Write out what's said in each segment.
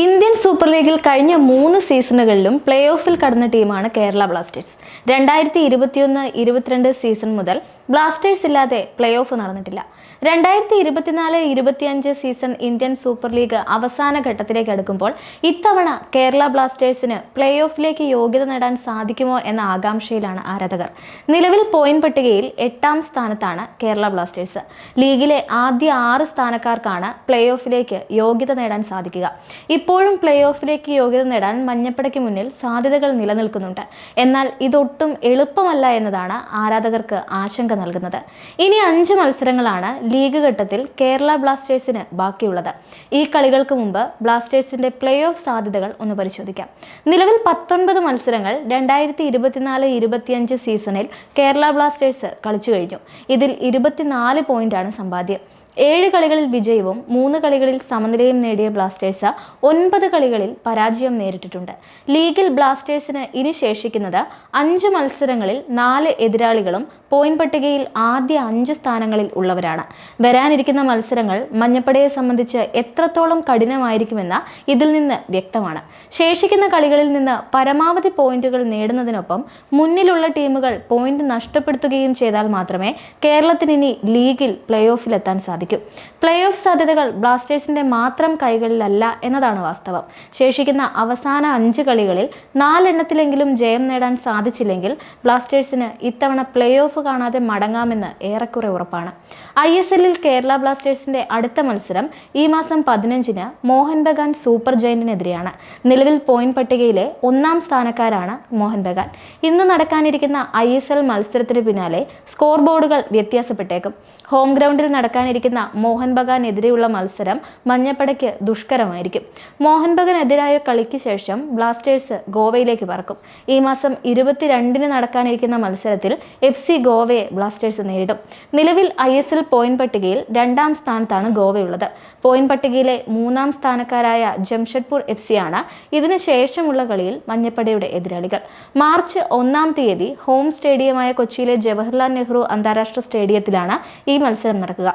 Indian super ലീഗിൽ കഴിഞ്ഞ മൂന്ന് സീസണുകളിലും പ്ലേ ഓഫിൽ കടന്ന ടീമാണ് കേരള ബ്ലാസ്റ്റേഴ്സ്. രണ്ടായിരത്തി ഇരുപത്തിയൊന്ന് ഇരുപത്തിരണ്ട് സീസൺ മുതൽ ബ്ലാസ്റ്റേഴ്സ് ഇല്ലാതെ പ്ലേ ഓഫ് നടന്നിട്ടില്ല. രണ്ടായിരത്തി ഇരുപത്തിനാല് ഇരുപത്തിയഞ്ച് സീസൺ ഇന്ത്യൻ സൂപ്പർ ലീഗ് അവസാന ഘട്ടത്തിലേക്ക് അടുക്കുമ്പോൾ ഇത്തവണ കേരള ബ്ലാസ്റ്റേഴ്സിന് പ്ലേ ഓഫിലേക്ക് യോഗ്യത നേടാൻ സാധിക്കുമോ എന്ന ആകാംക്ഷയിലാണ് ആരാധകർ. നിലവിൽ പോയിന്റ് പട്ടികയിൽ എട്ടാം സ്ഥാനത്താണ് കേരള ബ്ലാസ്റ്റേഴ്സ്. ലീഗിലെ ആദ്യ ആറ് സ്ഥാനക്കാർക്കാണ് പ്ലേ ഓഫിലേക്ക് യോഗ്യത നേടാൻ സാധിക്കുക. ഇപ്പോഴും പ്ലേ ഓഫിലേക്ക് യോഗ്യത നേടാൻ മഞ്ഞപ്പടയ്ക്ക് മുന്നിൽ സാധ്യതകൾ നിലനിൽക്കുന്നുണ്ട്. എന്നാൽ ഇതൊട്ടും എളുപ്പമല്ല എന്നതാണ് ആരാധകർക്ക് ആശങ്ക നൽകുന്നത്. ഇനി അഞ്ച് മത്സരങ്ങളാണ് ലീഗ് ഘട്ടത്തിൽ കേരള ബ്ലാസ്റ്റേഴ്സിന് ബാക്കിയുള്ളത്. ഈ കളികൾക്ക് മുമ്പ് ബ്ലാസ്റ്റേഴ്സിന്റെ പ്ലേ ഓഫ് സാധ്യതകൾ ഒന്ന് പരിശോധിക്കാം. നിലവിൽ പത്തൊൻപത് മത്സരങ്ങൾ രണ്ടായിരത്തി ഇരുപത്തിനാല് ഇരുപത്തിയഞ്ച് സീസണിൽ കേരള ബ്ലാസ്റ്റേഴ്സ് കളിച്ചു കഴിഞ്ഞു. ഇതിൽ ഇരുപത്തിനാല് പോയിന്റാണ് സമ്പാദ്യം. ഏഴ് കളികളിൽ വിജയവും മൂന്ന് കളികളിൽ സമനിലയും നേടിയ ബ്ലാസ്റ്റേഴ്സ് ഒൻപത് കളികളിൽ പരാജയം നേരിട്ടിട്ടുണ്ട്. ലീഗിൽ ബ്ലാസ്റ്റേഴ്സിന് ഇനി ശേഷിക്കുന്നത് അഞ്ച് മത്സരങ്ങളിൽ നാല് എതിരാളികളും പോയിന്റ് പട്ടികയിൽ ആദ്യ അഞ്ച് സ്ഥാനങ്ങളിൽ ഉള്ളവരാണ്. വരാനിരിക്കുന്ന മത്സരങ്ങൾ മഞ്ഞപ്പടയെ സംബന്ധിച്ച് എത്രത്തോളം കഠിനമായിരിക്കുമെന്ന് ഇതിൽ നിന്ന് വ്യക്തമാണ്. ശേഷിക്കുന്ന കളികളിൽ നിന്ന് പരമാവധി പോയിന്റുകൾ നേടുന്നതിനൊപ്പം മുന്നിലുള്ള ടീമുകൾ പോയിന്റ് നഷ്ടപ്പെടുത്തുകയും ചെയ്താൽ മാത്രമേ കേരളത്തിന് ഇനി ലീഗിൽ പ്ലേ ഓഫിലെത്താൻ സാധിക്കൂ. പ്ലേ ഓഫ് സാധ്യതകൾ ബ്ലാസ്റ്റേഴ്സിന്റെ മാത്രം കൈകളിലല്ല എന്നതാണ് വാസ്തവം. ശേഷിക്കുന്ന അവസാന അഞ്ച് കളികളിൽ നാലെണ്ണത്തിലെങ്കിലും ജയം നേടാൻ സാധിച്ചില്ലെങ്കിൽ ബ്ലാസ്റ്റേഴ്സിന് ഇത്തവണ പ്ലേ ഓഫ് കാണാതെ മടങ്ങാമെന്ന് ഏറെക്കുറെ ഉറപ്പാണ്. ഐ എസ് എല്ലിൽ കേരള ബ്ലാസ്റ്റേഴ്സിന്റെ അടുത്ത മത്സരം ഈ മാസം പതിനഞ്ചിന് മോഹൻ ബഗാൻ സൂപ്പർ ജയന്റിനെതിരെയാണ്. നിലവിൽ പോയിന്റ് പട്ടികയിലെ ഒന്നാം സ്ഥാനക്കാരാണ് മോഹൻ ബഗാൻ. ഇന്ന് നടക്കാനിരിക്കുന്ന ഐ എസ് എൽ മത്സരത്തിന് പിന്നാലെ സ്കോർ ബോർഡുകൾ വ്യത്യാസപ്പെട്ടേക്കും. ഹോം ഗ്രൗണ്ടിൽ നടക്കാനിരിക്കുന്ന മോഹൻ ബഗാനെതിരെയുള്ള മത്സരം മഞ്ഞപ്പടയ്ക്ക് ദുഷ്കരമായിരിക്കും. മോഹൻ ബഗാനെതിരായ കളിക്ക് ശേഷം ബ്ലാസ്റ്റേഴ്സ് ഗോവയിലേക്ക് പറക്കും. ഈ മാസം ഇരുപത്തിരണ്ടിന് നടക്കാനിരിക്കുന്ന മത്സരത്തിൽ എഫ് സി ഗോവയെ ബ്ലാസ്റ്റേഴ്സ് നേരിടും. നിലവിൽ ഐ എസ് എൽ പോയിന്റ് പട്ടികയിൽ രണ്ടാം സ്ഥാനത്താണ് ഗോവയുള്ളത്. പോയിന്റ് പട്ടികയിലെ മൂന്നാം സ്ഥാനക്കാരായ ജംഷഡ്പൂർ എഫ് സി ആണ് ഇതിനു ശേഷമുള്ള കളിയിൽ മഞ്ഞപ്പടയുടെ എതിരാളികൾ. മാർച്ച് ഒന്നാം തീയതി ഹോം സ്റ്റേഡിയമായ കൊച്ചിയിലെ ജവഹർലാൽ നെഹ്റു അന്താരാഷ്ട്ര സ്റ്റേഡിയത്തിലാണ് ഈ മത്സരം നടക്കുക.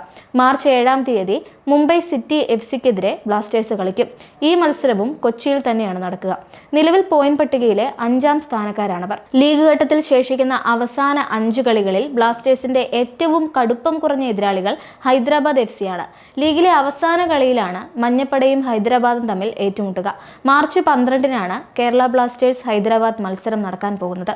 മാർച്ച് ഏഴാം തീയതി മുംബൈ സിറ്റി എഫ് സിക്കെതിരെ ബ്ലാസ്റ്റേഴ്സ് കളിക്കും. ഈ മത്സരവും കൊച്ചിയിൽ തന്നെയാണ് നടക്കുക. നിലവിൽ പോയിന്റ് പട്ടികയിലെ അഞ്ചാം സ്ഥാനക്കാരാണവർ. ലീഗ് ഘട്ടത്തിൽ ശേഷിക്കുന്ന അവസാന അഞ്ച് കളികളിൽ ബ്ലാസ്റ്റേഴ്സിന്റെ ഏറ്റവും കടുപ്പം കുറഞ്ഞ എതിരാളികൾ ഹൈദരാബാദ് എഫ് സിയാണ് ലീഗിലെ അവസാന കളിയിലാണ് മഞ്ഞപ്പടയും ഹൈദരാബാദും തമ്മിൽ ഏറ്റുമുട്ടുക. മാർച്ച് പന്ത്രണ്ടിനാണ് കേരള ബ്ലാസ്റ്റേഴ്സ് ഹൈദരാബാദ് മത്സരം നടക്കാൻ പോകുന്നത്.